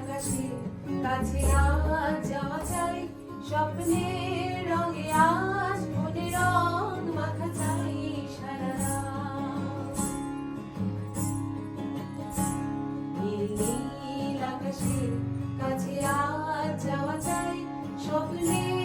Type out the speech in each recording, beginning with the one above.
কাছে কাছে আজ যাওয়া চাই স্বপ্নের রঙে আজ মনে রং মাখা চাই সারা নীল আকাশে কাছে আজ যাওয়া চাই স্বপ্নের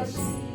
mercy.